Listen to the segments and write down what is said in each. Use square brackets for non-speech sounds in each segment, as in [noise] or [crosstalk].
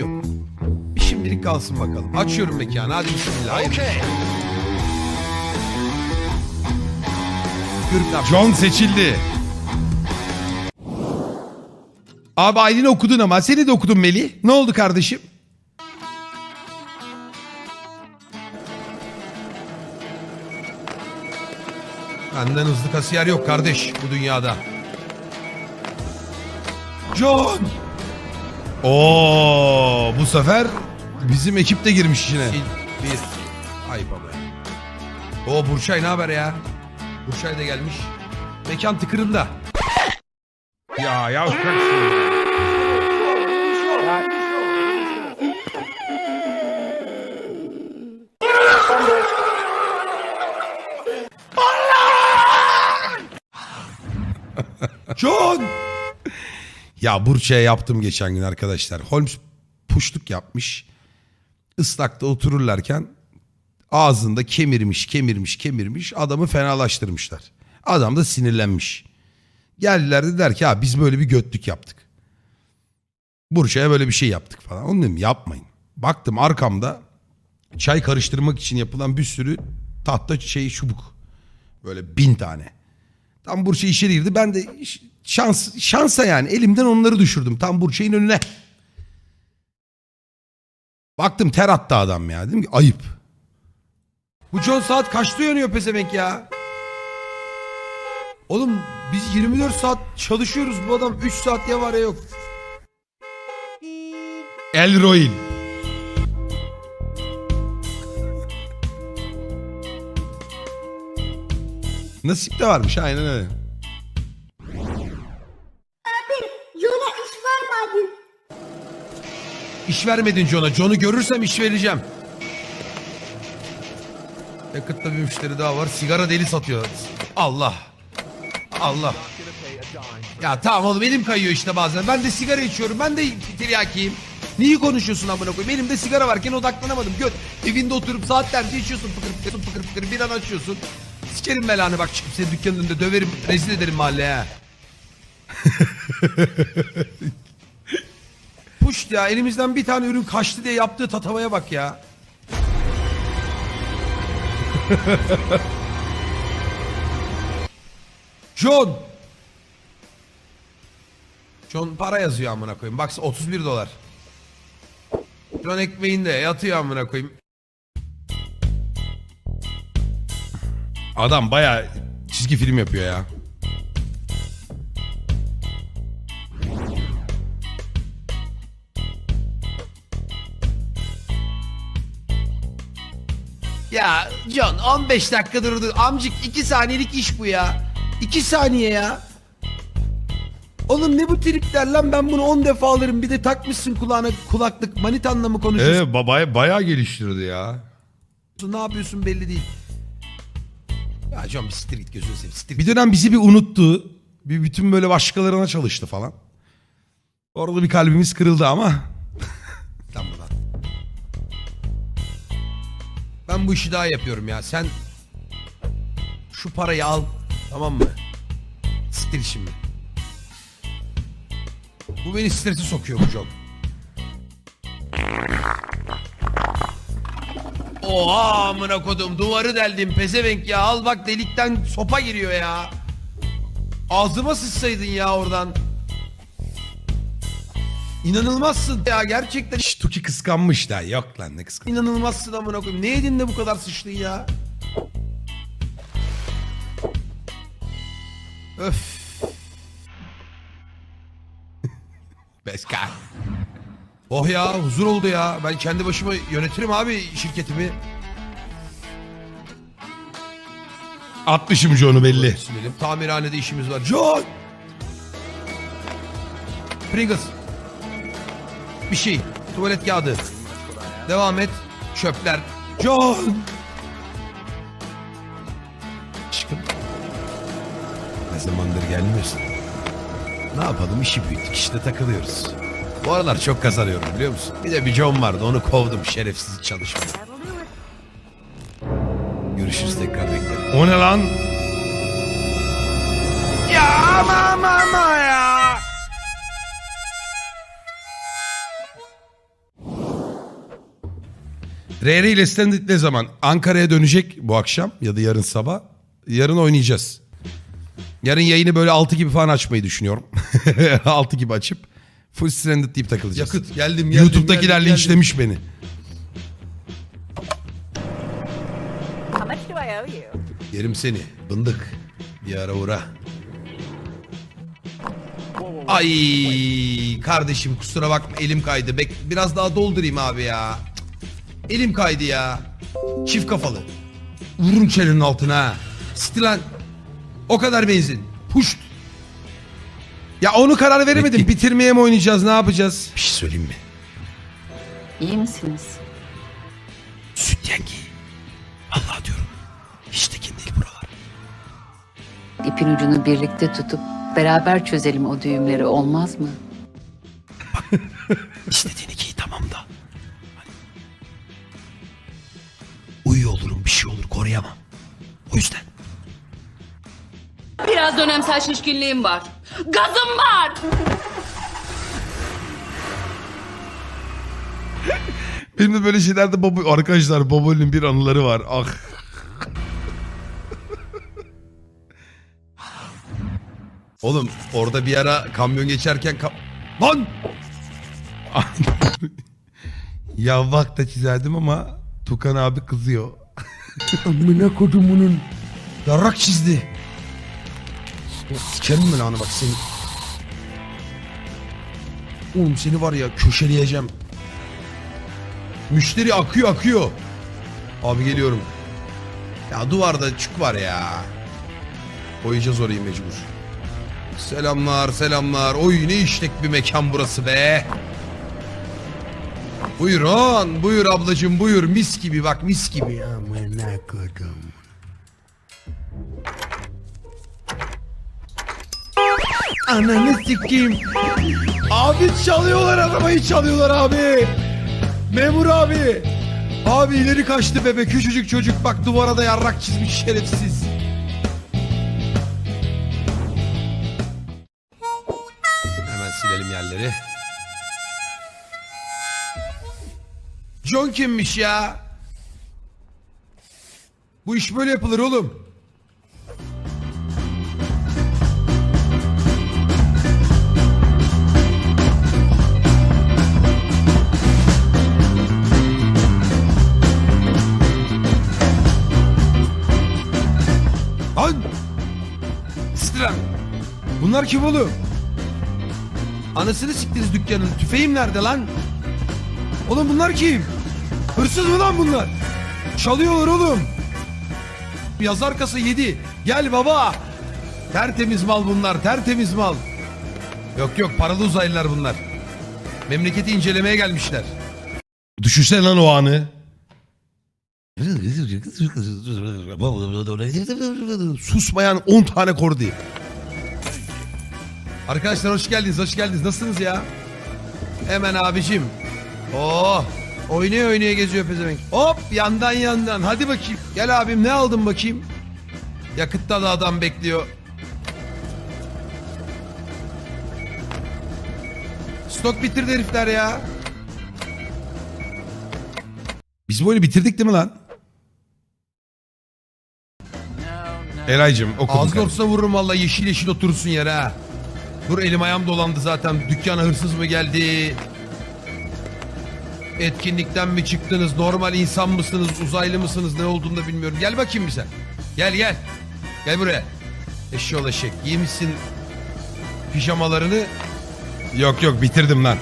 yok. Bir şimdilik kalsın bakalım. Açıyorum mekanı hadi bismillah. Yap. John seçildi. Abi Aylin'i okudun ama seni de okudun Melih. Ne oldu kardeşim? Benden hızlı kasiyer yok kardeş bu dünyada. John! Oo, bu sefer bizim ekip de girmiş içine. Bir. Ay baba. O Burçay ne haber ya? Burçay da gelmiş. Mekan tıkırında. Ya ya John! Ya Burça'ya yaptım geçen gün arkadaşlar. Holmes puşluk yapmış. Islakta otururlarken ağzında kemirmiş, kemirmiş, kemirmiş. Adamı fenalaştırmışlar. Adam da sinirlenmiş. Geldiler dediler ki ha biz böyle bir götlük yaptık. Burça'ya böyle bir şey yaptık falan. Onu dedim yapmayın. Baktım arkamda çay karıştırmak için yapılan bir sürü tahta şey çubuk. Böyle bin tane. Tam Burçay içeri girdi. Ben de şans şansa yani elimden onları düşürdüm. Tam Burçay'ın önüne. Baktım ter attı adam ya. Dedim ki ayıp. Bu John saat kaçta uyanıyor pezevenk ya? Oğlum biz 24 saat çalışıyoruz. Bu adam 3 saat ya var ya yok. El Royal. Nasip de varmış aynen öyle. İş vermedin John'a. John'u görürsem iş vereceğim. Yakıtta bir müşteri daha var. Sigara deli satıyor. Allah. Allah. Ya tamam oğlum elim kayıyor işte bazen. Ben de sigara içiyorum. Ben de tiryakiyim. Niye konuşuyorsun amına koyayım? Elimde sigara varken odaklanamadım. Göt. Evinde oturup saatlerce içiyorsun. Pıkır pıkır pıkır pıkır bir an açıyorsun. Sikerim belanı bak çıkıp seni dükkanın önünde döverim. Rezil ederim mahalleye [laughs] ha. Puş ya elimizden bir tane ürün kaçtı diye yaptığı tatavaya bak ya. [laughs] John. John para yazıyor amına koyayım. Bak 31 dolar. John ekmeğinde yatıyor amına koyayım. Adam baya çizgi film yapıyor ya. Ya John 15 dakika durdu. Amcık 2 saniyelik iş bu ya. 2 saniye ya. Oğlum ne bu tripler lan ben bunu 10 defa alırım. Bir de takmışsın kulağına kulaklık. Manitanla mı konuşuyorsun? Ee, baya, bayağı geliştirdi ya. Ne yapıyorsun belli değil. Ya John bir siktir git gözünü seveyim. Siktir Bir dönem bizi bir unuttu. Bir bütün böyle başkalarına çalıştı falan. Orada bir kalbimiz kırıldı ama. Lan. Ben bu işi daha yapıyorum ya. Sen şu parayı al. Tamam mı? Siktir şimdi. Bu beni strese sokuyor bu John. Oha amına kodum duvarı deldim pezevenk ya al bak delikten sopa giriyor ya. Ağzıma sıçsaydın ya oradan. İnanılmazsın ya gerçekten Şş, Tuki kıskanmış da. Yok lan ne kıskan. İnanılmazsın amına koyayım. Ne yedin de bu kadar sıçtın ya? Öf. [laughs] Beska. Oh ya huzur oldu ya. Ben kendi başıma yönetirim abi şirketimi. 60'ım John'u belli. Sinelim. Tamirhanede işimiz var. John! Pringles. Bir şey. Tuvalet kağıdı. Devam et. Çöpler. John! Aşkım. Ne zamandır gelmiyorsun. Ne yapalım işi büyüttük işte takılıyoruz. Bu aralar çok kazanıyorum biliyor musun? Bir de bir John vardı onu kovdum şerefsiz çalışmıyor. Görüşürüz tekrar beklerim. O ne lan? Ya ama ama RR ile Standard ne zaman? Ankara'ya dönecek bu akşam ya da yarın sabah. Yarın oynayacağız. Yarın yayını böyle 6 gibi falan açmayı düşünüyorum. [laughs] 6 gibi açıp full Stranded deyip takılacağız. Yakıt geldim geldim. YouTube'dakiler geldim, linçlemiş beni. How much do I owe you? Yerim seni. Bındık. Bir ara uğra. Ay kardeşim kusura bakma elim kaydı. Bek biraz daha doldurayım abi ya. Elim kaydı ya. Çift kafalı. Vurun çenenin altına ha. Stilan. O kadar benzin. Puşt. Ya onu karar veremedim. Bekle. Bitirmeye mi oynayacağız ne yapacağız? Bir şey söyleyeyim mi? İyi misiniz? Süt yengi. Allah diyorum. Hiç tekin değil buralar. İpin ucunu birlikte tutup beraber çözelim o düğümleri olmaz mı? Biraz dönemsel şişkinliğim var. Gazım var. Benim de böyle şeylerde baba arkadaşlar Baboli'nin bir anıları var. Ah. Oğlum orada bir ara kamyon geçerken kam... Lan! [laughs] Yavvak da çizerdim ama Tukan abi kızıyor. Amına kodumunun. Yarrak çizdi. Sikerim mi lan bak seni. Oğlum seni var ya köşeleyeceğim. Müşteri akıyor akıyor. Abi geliyorum. Ya duvarda çük var ya. Koyacağız orayı mecbur. Selamlar selamlar. Oy ne işlek bir mekan burası be. Buyurun buyur ablacığım buyur mis gibi bak mis gibi. Amına kodum. Ananı sikeyim. Abi çalıyorlar arabayı çalıyorlar abi. Memur abi. Abi ileri kaçtı bebe küçücük çocuk bak duvara da yarrak çizmiş şerefsiz. Hemen silelim yerleri. John kimmiş ya? Bu iş böyle yapılır oğlum. Lan! Sıra! Bunlar kim oğlum? Anasını siktiniz dükkanın. Tüfeğim nerede lan? Oğlum bunlar kim? Hırsız mı lan bunlar? Çalıyorlar oğlum. Yazar kasa yedi. Gel baba. Tertemiz mal bunlar. Tertemiz mal. Yok yok paralı uzaylılar bunlar. Memleketi incelemeye gelmişler. Düşünsene lan o anı. Susmayan 10 tane kordi. Arkadaşlar hoş geldiniz, hoş geldiniz. Nasılsınız ya? Hemen abicim. Oh, oynaya oynaya geziyor pezevenk. Hop, yandan yandan. Hadi bakayım. Gel abim ne aldın bakayım? Yakıtta da adam bekliyor. Stok bitirdi herifler ya. Biz bu oyunu bitirdik değil mi lan? Eraycığım okudum. Kardeşim. ortasına vururum valla yeşil yeşil oturursun yere ha. Dur elim ayağım dolandı zaten. Dükkana hırsız mı geldi? Etkinlikten mi çıktınız? Normal insan mısınız? Uzaylı mısınız? Ne olduğunu da bilmiyorum. Gel bakayım bize. Gel gel. Gel buraya. Eşyol eşek. Giymişsin pijamalarını. Yok yok bitirdim lan.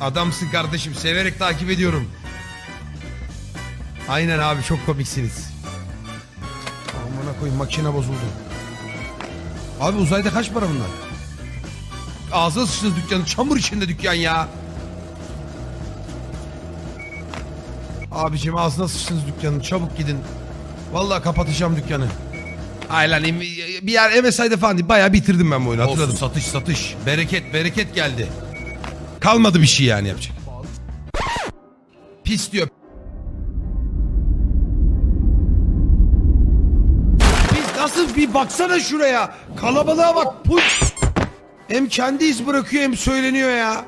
Adamsın kardeşim. Severek takip ediyorum. Aynen abi çok komiksiniz. Koyayım makine bozuldu. Abi uzayda kaç para bunlar? Ağzına sıçtınız dükkanı. Çamur içinde dükkan ya. Abicim ağzına sıçtınız dükkanı. Çabuk gidin. Vallahi kapatacağım dükkanı. Ay lan bir yer MSI'de falan değil. Bayağı bitirdim ben bu oyunu hatırladım. Olsun satış satış. Bereket bereket geldi. Kalmadı bir şey yani yapacak. Pis diyor. Nasıl bir baksana şuraya. Kalabalığa bak. Puy. Hem kendi iz bırakıyor hem söyleniyor ya.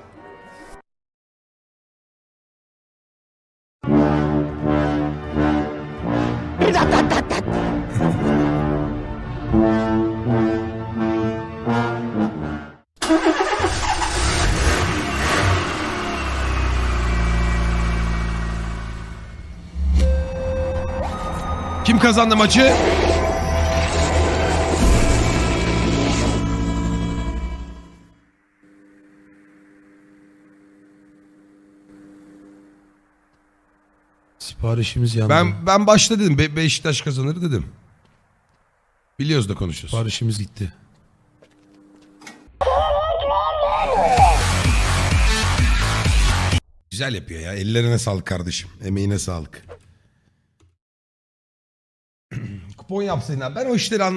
Kim kazandı maçı? Siparişimiz yandı. Ben ben başta dedim Be- Beşiktaş kazanır dedim. Biliyoruz da konuşuyoruz. Siparişimiz gitti. Güzel yapıyor ya. Ellerine sağlık kardeşim. Emeğine sağlık. [clears throat] Kupon yapsaydın abi. Ben o işleri anlamadım.